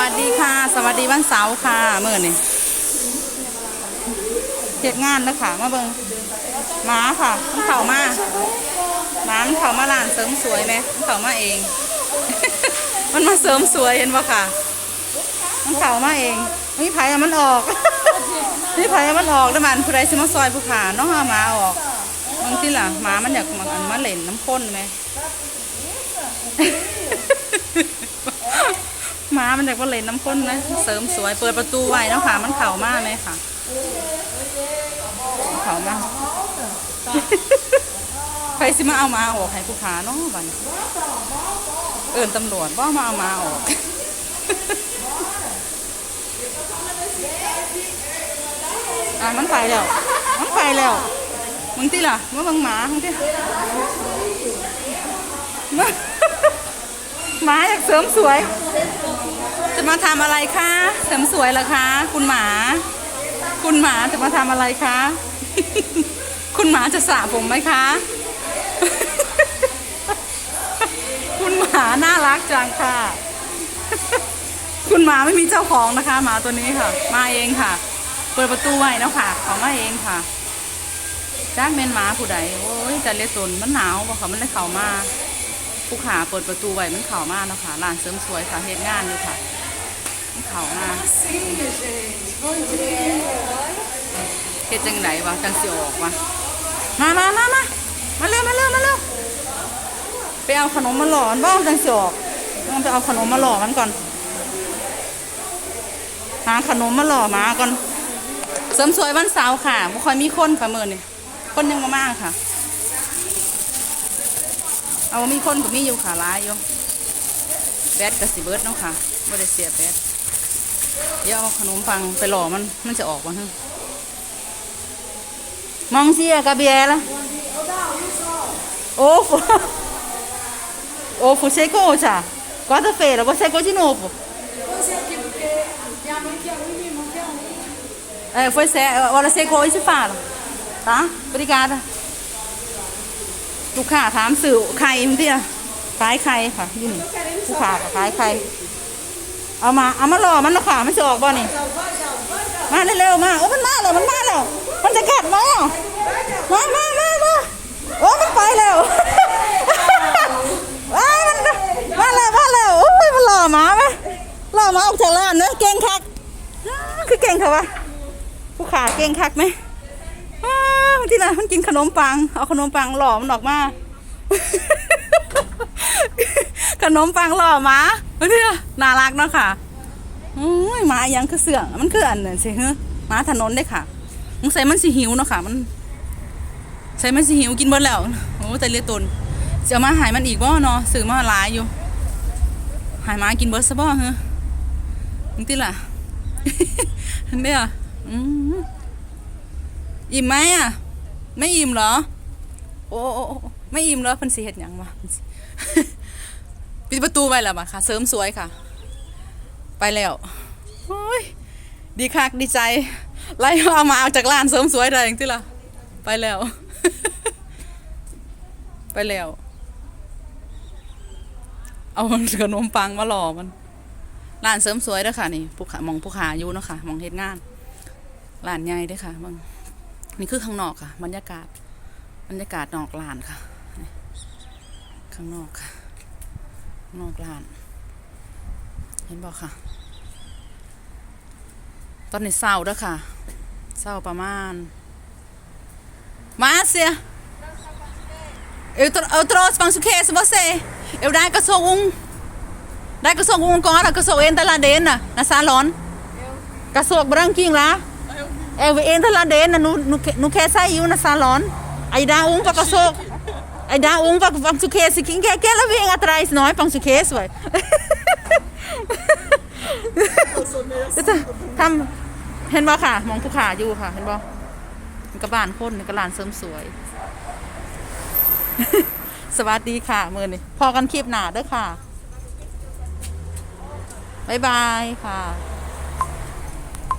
วัสดีค่ะ สวัสดีวันเสาร์ค่ะเมื่อนี่เฮ็ดงานแล้วค่ะมาเบิงหมาค่ะมันเข่ามาหมามันเข่ามาร้านเสริมสวยไหมมันเข่ามาเอง มันมาเสริมสวยเห็นปะค่ะ มันเข่ามาเองนี่ไผเอามันออกนี่ไผเอามันออกแล้วมันผู้ใดสิมาซอยผู้ขาน้องเอาหมาออกบางทีล่ะหมามันอยากมันมาเล่นน้ำข้นไหม มามันอยากมาเล่นน้ำข้นนะเสริมสวยเปิดประตูไว้เนาะค่ะมันเข่ามากไหมค่ะเข่ามากใครสิมาเอามาออกให้ผู้ขาเนาะบันเอินตำรวจว่ามาเอามาออกอะมันไปแล้ว มันไปแล้วมึงที่ล่ะมื่อบังหมามึงที่ หมาอยากเสริมสวย จะมาทำอะไรคะ เสริมสวยเหรอคะ คุณหมา คุณหมาจะมาทำอะไรคะ คุณหมาจะสระผมไหมคะ คุณหมาน่ารักจังค่ะ คุณหมาไม่มีเจ้าของนะคะหมาตัวนี้ค่ะ มาเองค่ะ เปิดประตูไว้แล้วค่ะเขามาเองค่ะจ้าเมนหมาผู้ใดโอ้ยแต่เล็กตนมันหนาวบอกเขามันเลยเข่ามา ผู้ขาเปิดประตูไว้มันเข่ามากนะคะร้านเสริมสวยค่ะเฮ็ดงานอยู่ค่ะมันเข่ามากเฮ็ดจังไหนวะจังสิออกวะมามามามามาเร็วมาเร็วมาเร็วไปเอาขนมมาหล่อมันบ้างจังสิออกต้องไปเอาขนมมาหล่อมันก่อนหาขนมมาหล่อมาก่อนเสริมสวยวันเสาร์ค่ะบ่ค่อยมีคนค่ะเมื้อนี้คนยังมามากค่ะ เอามีคนก็มีอยู่ขาะร้ายอยู่แบตกับสีเบิร์ดเนาะค่ะไม่ได้เสียแบตเดี๋ยวเอาขนมปังไปหล่อมันมันจะออกวะฮะมองเสียกระเบียละโอ้ฟูโอ้ฟูเชโก้จ้ะก็จะเฟรแล้วว่าเชโก้ที่โนฟูเออ foi sério. Olha, sei qual esse fala. Tá? Obrigada. ลูกค้าถามสื่อไข่มันที่ขายไข่ค่ะยี่นี่ลูกค้าก็ขายไข่เอามาเอามาหล่อมันนะค่ะมันจะออกบ่นี่มาเร็วๆมาโอ้มันมาแล้วมันมาแล้วมันจะกัดไหมอะมามามามาโอ้มันไปแล้วอ้ามันมาแล้วมาแล้วโอ้ยมันหล่อหมาไหมหล่อหมาออกจากร้านเนอะเก่งคักคือเก่งค่ะวะผู้ขาเก่งคักไหม ที่ไหนมันกินขนมปัง เอาขนมปังหล่อมันออกมา ขนมปังหล่อมาเนี่ยน่ารักเนาะค่ะโอ้ยมาอีหยังคือเสื่องมันคืออันเนั้นสิฮะหมาถนนได้ค่ะมันใส่มันสิหิวเนาะค่ะ มันใส่มันสิหิวกินเบิดแล้วโอ้แต่เลียตนจะเอามาหายมันอีกบ่เนาะซื้อมาหลายอยู่ หายมากินเบิดซะบ่ฮะมึงติล่ะเห็นไหมอะอืมอิ่มไหมอะ ไม่อิ่มเหรอ โอ้โอ้โอ้ไม่อิ่มเหรอเพิ่นสิเฮ็ดหยังวะเพิ่นสิปิดประตูไว้แล้วมาค่ะ เสริมสวยค่ะ ไปแล้วโอ้ยดีคักดีใจ ไล่เอามาเอาจากร้านเสริมสวยได้ยังที่ล่ะ ไปแล้ว ไปแล้ว เอาขนมปังมาหล่อมันร้านเสริมสวยเด้อค่ะนี่ผู้ขามองผู้ขาอยู่เนาะค่ะมองเฮ็ดงานร้านใหญ่เด้อค่ะมึง นี่คือข้างนอกค่ะ บรรยากาศ บรรยากาศนอกร้านค่ะนี่ข้างนอกค่ะข้างนอกร้าน เห็นบอกค่ะ ตอนนี้เศร้าเด้อค่ะเศร้าประมาณ Márcia eu, tro- eu trouxe pão suquês você eu dai que sou um dai que sou um agora que sou entra lá dentro na salão que sou branquinho lá eu entra lá dentro não, não, quer- não quer sair na salão aí dá um para que sou aí dá um para pão suquês quem quer que ela vem atrás não é pão suquês ué จะทำเห็นบ่ค่ะ มองผู้ขาอยู่ค่ะ เห็นบ่มันกระบานคนมันกระลานเสริมสวย สวัสดีค่ะมือนี่พอกันคลิปหนาเด้อค่ะ บ๊ายบายค่ะ